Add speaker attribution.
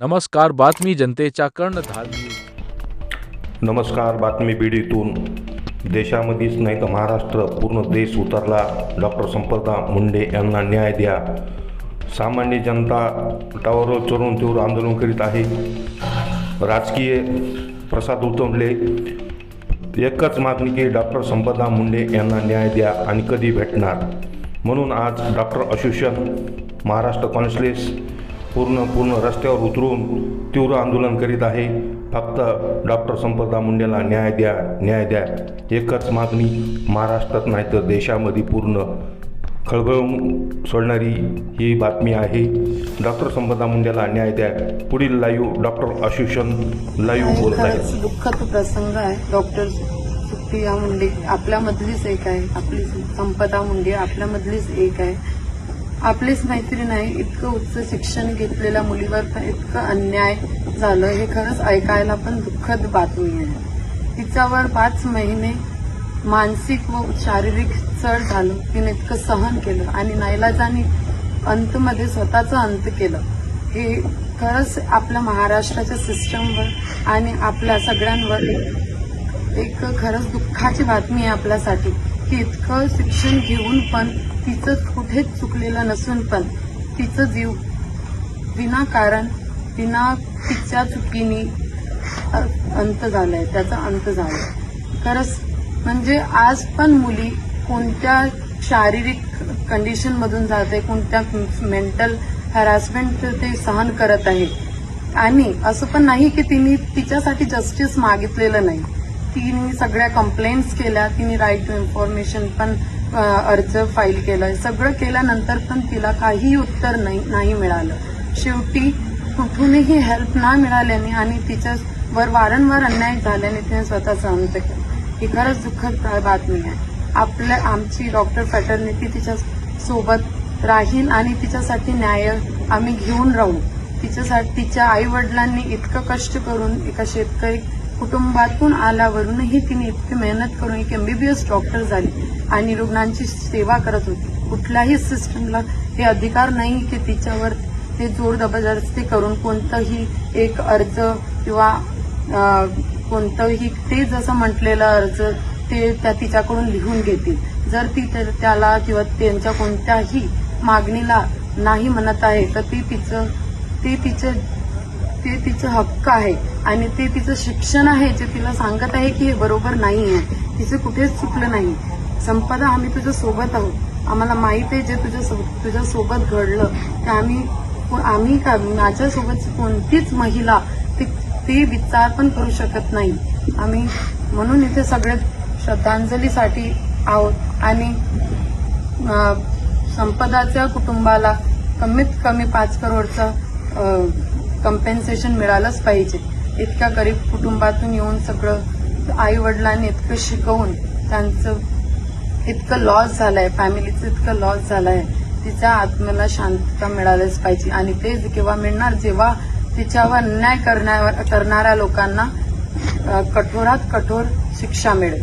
Speaker 1: नमस्कार बातमी जनतेच्या कर्णधार
Speaker 2: नमस्कार बातमी बीडीतून. देशामध्येच नाही तर महाराष्ट्र पूर्ण देश उतरला. डॉक्टर संपदा मुंडे यांना न्याय द्या. सामान्य जनता टावरवर चढून तीव्र आंदोलन करीत आहे. राजकीय प्रसाद उतमले. एकच मागणी की डॉक्टर संपदा मुंडे यांना न्याय द्या आणि कधी भेटणार. म्हणून आज डॉक्टर असोसिएशन महाराष्ट्र कॉन्सलेस पूर्ण पूर्ण रस्त्यावर उतरून तीव्र आंदोलन करीत आहे. फक्त डॉक्टर संपदा मुंडेला न्याय द्या न्याय द्या. एकच मागणी महाराष्ट्रात नाही तर देशामध्ये पूर्ण खळबळून सोडणारी ही बातमी आहे. डॉक्टर संपदा मुंडेला न्याय द्या. पुढील लाईव्ह डॉक्टर असोसिएशन लाईव्ह बोलत आहे
Speaker 3: दुःखद प्रसंग आहे. डॉक्टर सुप्रिया मुंडे आपल्यामधलीच एक आहे. आपली संपदा मुंडे आपल्यामधलीच एक आहे. आपलीच मैत्रीण आहे इतकं उच्च शिक्षण घेतलेल्या मुलीवर पण इतकं अन्याय झालं हे खरंच ऐकायला पण दुःखद बातमी आहे. तिच्यावर पाच महिने मानसिक व शारीरिक चढ झालं तिने इतकं सहन केलं आणि नाईलाजाने अंतमध्ये स्वतःचा अंत केलं. हे खरंच आपल्या महाराष्ट्राच्या सिस्टमवर आणि आपल्या सगळ्यांवर एक खरंच दुःखाची बातमी आहे आपल्यासाठी. की इतकं शिक्षण घेऊन पण तिचं कुठेच चुकलेलं नसून पण तिचं जीव विनाकारण विना तिच्या चुकीने अंत अंत झालाय त्याचा अंत झालाय. खरंच म्हणजे आज पण मुली कोणत्या शारीरिक कंडिशन मधून जाते कोणत्या मेंटल हॅरासमेंट ते सहन करत आहे? आणि असं पण नाही की तिने तिच्यासाठी जस्टिस मागितलेलं नाही. तिने सगळ्या कंप्लेंट्स केल्या तिने राईट टू इन्फॉर्मेशन पण अर्ज फाईल केला. सगळं केल्यानंतर पण तिला काही उत्तर नाही नाही मिळालं. शेवटी कुठूनही हेल्प ना मिळाल्याने आणि तिच्यावर वारंवार अन्याय झाल्याने तिने स्वतःचा अंत केला. ही खरंच दुःखद बातमी आहे. आपल्या आमची डॉक्टर फॅटर्निटी तिच्या सोबत राहील आणि तिच्यासाठी न्याय आम्ही घेऊन राहू. तिच्यासाठी तिच्या आई वडिलांनी इतकं कष्ट करून एका शेतकरी कुटुंबातून आल्यावरूनही तिने इतकी मेहनत करून एक एमबीबीएस डॉक्टर झाली आणि रुग्णांची सेवा करत होती. कुठल्याही सिस्टमला हे अधिकार नाही की तिच्यावर ते जोर जबरदस्ती करून कोणतंही एक अर्ज किंवा कोणतंही ते जसं म्हटलेलं अर्ज ते त्या तिच्याकडून लिहून घेतील. जर ती त्याला किंवा त्यांच्या कोणत्याही मागणीला नाही म्हणत आहे तर ती तिचं ते तिचं ते तिचं हक्क आहे आणि ते तिचं शिक्षण आहे जे तिला सांगत आहे की हे बरोबर नाही आहे. तिचं कुठेच चुकलं नाही. संपदा आम्ही तुझ्या सोबत आहोत. आम्हाला माहीत आहे जे तुझ्या सो- तुझ्या सोबत घडलं. ते आम्ही आम्ही का माझ्यासोबत कोणतीच महिला ते ते विचार पण करू शकत नाही. आम्ही म्हणून इथे सगळे श्रद्धांजलीसाठी आहोत आणि संपदाच्या कुटुंबाला कमीत कमी पाच करोडचं कम्पेन्सेशन मिळालंच पाहिजे. इतक्या गरीब कुटुंबातून येऊन सगळं आई वडिलांनी इतकं शिकवून त्यांचं इतकं लॉस झालंय फॅमिलीचं इतकं लॉस झालंय. तिच्या आत्म्याला शांतता मिळालीच पाहिजे. आणि ते केव्हा मिळणार जेव्हा तिच्यावर अन्याय करणाऱ्या लोकांना कठोरात कठोर शिक्षा मिळेल.